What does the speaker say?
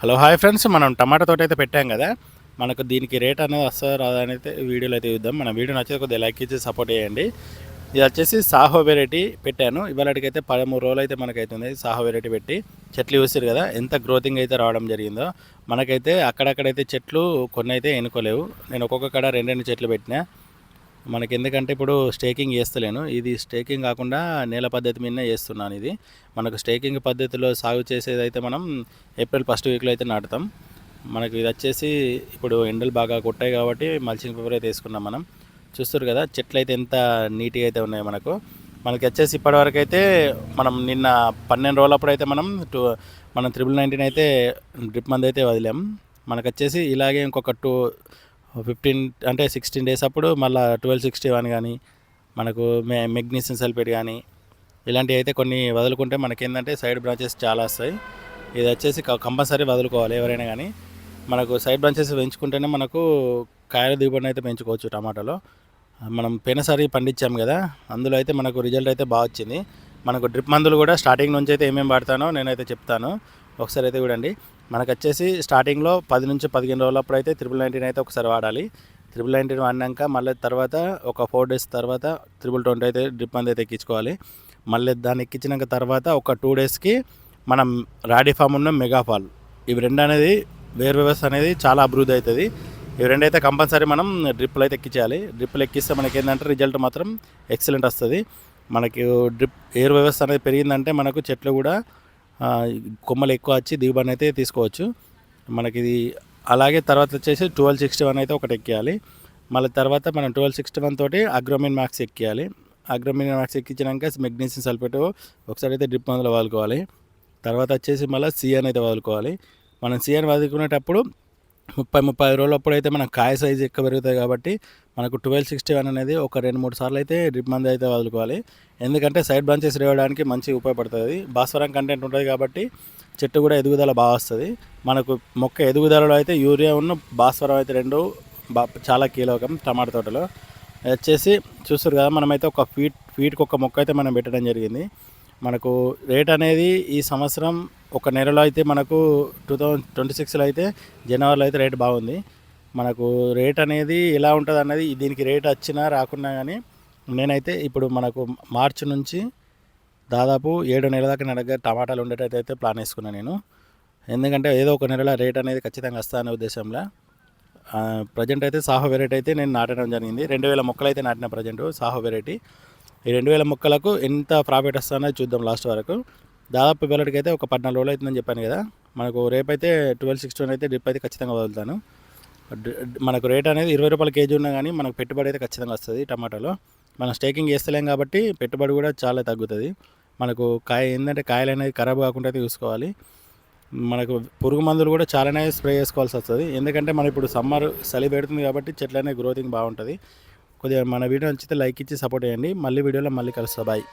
Hello hi friends. మనం టమాటా తోట అయితే పెట్టాం కదా. మనకు దీనికి రేట్ అనేది వస్తుందో రాదా అని అయితే వీడియోలో అయితే చూద్దాం. మన వీడియో నచ్చితే కొద్దిగా లైక్ ఇచ్చి సపోర్ట్ చేయండి. ఇది వచ్చేసి సాహో వెరైటీ పెట్టాను. ఇవాళకైతే పదమూడు రోజులు అయితే మనకైతుంది సాహో వెరైటీ పెట్టి చెట్లు చూస్తారు కదా. ఎంత గ్రోతింగ్ అయితే రావడం జరిగిందో. మనకైతే అక్కడక్కడైతే చెట్లు కొన్ని అయితే ఎన్నుకోలేవు. నేను ఒక్కొక్క కడ రెండు రెండు చెట్లు పెట్టినా. మనకి ఎందుకంటే ఇప్పుడు స్టేకింగ్ చేస్తలేను. ఇది స్టేకింగ్ కాకుండా నేల పద్ధతి మీదనే చేస్తున్నాను ఇది. మనకు స్టేకింగ్ పద్ధతిలో సాగు చేసేది అయితే మనం ఏప్రిల్ ఫస్ట్ వీక్లో అయితే నాటుతాం. మనకి ఇది వచ్చేసి ఇప్పుడు ఎండలు బాగా కొట్టాయి కాబట్టి మల్చింగ్ పేపర్ అయితే వేసుకున్నాం మనం. చూస్తారు కదా చెట్లు అయితే ఎంత నీట్గా అయితే ఉన్నాయి మనకు. మనకి వచ్చేసి ఇప్పటివరకు అయితే మనం నిన్న పన్నెండు రోజులప్పుడు అయితే మనం టూ మనం త్రిబుల్ నైన్టీన్ అయితే డ్రిప్ మంది అయితే వదిలాం. మనకు వచ్చేసి ఇలాగే ఇంకొక టూ ఫిఫ్టీన్ అంటే సిక్స్టీన్ డేస్ అప్పుడు మళ్ళీ ట్వెల్వ్ సిక్స్టీ వన్ కానీ మనకు మె మెగ్నీషియం సల్ఫేట్ కానీ ఇలాంటివి అయితే కొన్ని వదులుకుంటే మనకి ఏంటంటే సైడ్ బ్రాంచెస్ చాలా వస్తాయి. ఇది వచ్చేసి కంపల్సరీ వదులుకోవాలి ఎవరైనా కానీ. మనకు సైడ్ బ్రాంచెస్ పెంచుకుంటేనే మనకు కాయల దిగుబడిని అయితే పెంచుకోవచ్చు టమాటాలో. మనం పోయినసారి పండించాం కదా అందులో అయితే మనకు రిజల్ట్ అయితే బాగా వచ్చింది. మనకు డ్రిప్ మందులు కూడా స్టార్టింగ్ నుంచి అయితే ఏమేమి వాడతానో నేనైతే చెప్తాను. ఒకసారి అయితే చూడండి. మనకు వచ్చేసి స్టార్టింగ్లో పది నుంచి పదిహేను రోజులప్పుడు అయితే త్రిబుల్ నైన్టీన్ అయితే ఒకసారి వాడాలి. త్రిబుల్ నైన్టీన్ వాడినాక మళ్ళీ తర్వాత ఒక ఫోర్ డేస్ తర్వాత త్రిబుల్ ట్వంటీ అయితే డ్రిప్ మంది అయితే ఎక్కించుకోవాలి. మళ్ళీ దాన్ని ఎక్కించినాక తర్వాత ఒక టూ డేస్కి మనం రాడిఫామ్ ఉన్న మెగాఫాల్ ఇవి రెండు అనేది వేరు వ్యవస్థ అనేది చాలా అభివృద్ధి అవుతుంది. ఇవి రెండు అయితే కంపల్సరీ మనం డ్రిప్పులు అయితే ఎక్కించాలి డ్రిప్పులు ఎక్కిస్తే మనకి ఏంటంటే రిజల్ట్ మాత్రం ఎక్సలెంట్ వస్తుంది. మనకి డ్రిప్ ఎయిర్ వ్యవస్థ అనేది పెరిగిందంటే మనకు చెట్లు కూడా కొమ్మలు ఎక్కువ వచ్చి దిగుబడిని అయితే తీసుకోవచ్చు. మనకి ఇది అలాగే తర్వాత వచ్చేసి ట్వెల్వ్ సిక్స్టీ వన్ అయితే ఒకటి ఎక్కియాలి. మళ్ళీ తర్వాత మనం ట్వెల్వ్ సిక్స్టీ వన్ తోటి అగ్రోమిన్ మ్యాక్స్ ఎక్కియాలి. అగ్రోమిన్ మ్యాక్స్ ఎక్కించినాక మెగ్నీషియం సల్ఫేట్ ఒకసారి అయితే డ్రిప్ మందులు వదులుకోవాలి తర్వాత వచ్చేసి మళ్ళీ సిఎన్ అయితే వదులుకోవాలి మనం సిఎన్ వదులుకునేటప్పుడు ముప్పై ముప్పై ఐదు రోజులప్పుడు అయితే మనకు కాయ సైజు ఎక్కువ పెరుగుతుంది కాబట్టి మనకు ట్వెల్వ్ సిక్స్టీ వన్ అనేది ఒక రెండు మూడు సార్లు అయితే డ్రిప్ మంది అయితే వదులుకోవాలి. ఎందుకంటే సైడ్ బ్రాంచెస్ రేవడానికి మంచి ఉపయోగపడుతుంది. భాస్వరం కంటెంట్ ఉంటుంది కాబట్టి చెట్టు కూడా ఎదుగుదల బాగా వస్తుంది. మనకు మొక్క ఎదుగుదలలో అయితే యూరియా ఉన్న భాస్వరం అయితే రెండు బా చాలా కీలకం టమాటా తోటలో. వచ్చేసి చూస్తారు కదా మనమైతే ఒక ఫీట్ ఫీట్కి ఒక మొక్క అయితే మనం పెట్టడం జరిగింది. మనకు రేట్ అనేది ఈ సంవత్సరం ఒక నెలలో అయితే మనకు టూ థౌజండ్ ట్వంటీ సిక్స్లో అయితే జనవరిలో అయితే రేట్ బాగుంది. మనకు రేట్ అనేది ఎలా ఉంటుంది అన్నది దీనికి రేట్ వచ్చినా రాకున్నా కానీ నేనైతే ఇప్పుడు మనకు మార్చి నుంచి దాదాపు ఏడు నెలల దాకా నా దగ్గర టమాటాలు ఉండేటట్టు అయితే ప్లాన్ వేసుకున్నాను నేను. ఎందుకంటే ఏదో ఒక నెలలో రేట్ అనేది ఖచ్చితంగా వస్తా అనే ఉద్దేశంలో ప్రజెంట్ అయితే సాహో వెరైటీ అయితే నేను నాటడం జరిగింది. రెండు వేల మొక్కలు అయితే నాటిన ప్రజెంట్ సాహో వెరైటీ ఈ రెండు వేల మొక్కలకు ఎంత ప్రాఫిట్ వస్తుందో చూద్దాం లాస్ట్ వరకు. దాదాపు వేలడికి అయితే ఒక పద్నాలుగు రోజులు అవుతుందని చెప్పాను కదా. మనకు రేపైతే ట్వెల్వ్ సిక్స్టీన్ అయితే డ్రిప్ అయితే ఖచ్చితంగా వదులుతాను. మనకు రేట్ అనేది ఇరవై రూపాయల కేజీ ఉన్నా కానీ మనకు పెట్టుబడి అయితే ఖచ్చితంగా వస్తుంది టమాటాలో. మనం స్టేకింగ్ చేస్తలేం కాబట్టి పెట్టుబడి కూడా చాలా తగ్గుతుంది. మనకు కాయ ఏంటంటే కాయలు అనేది ఖరాబ్ కాకుండా అయితే చూసుకోవాలి. మనకు పురుగు మందులు కూడా చాలానే స్ప్రే చేసుకోవాల్సి వస్తుంది. ఎందుకంటే మనం ఇప్పుడు సమ్మర్ చలి పెడుతుంది కాబట్టి చెట్లనే గ్రోతింగ్ బాగుంటుంది. కొద్దిగా మన వీడియో నచ్చితే లైక్ ఇచ్చి సపోర్ట్ చేయండి. మళ్ళీ వీడియోలో మళ్ళీ కలుస్తా. బాయ్.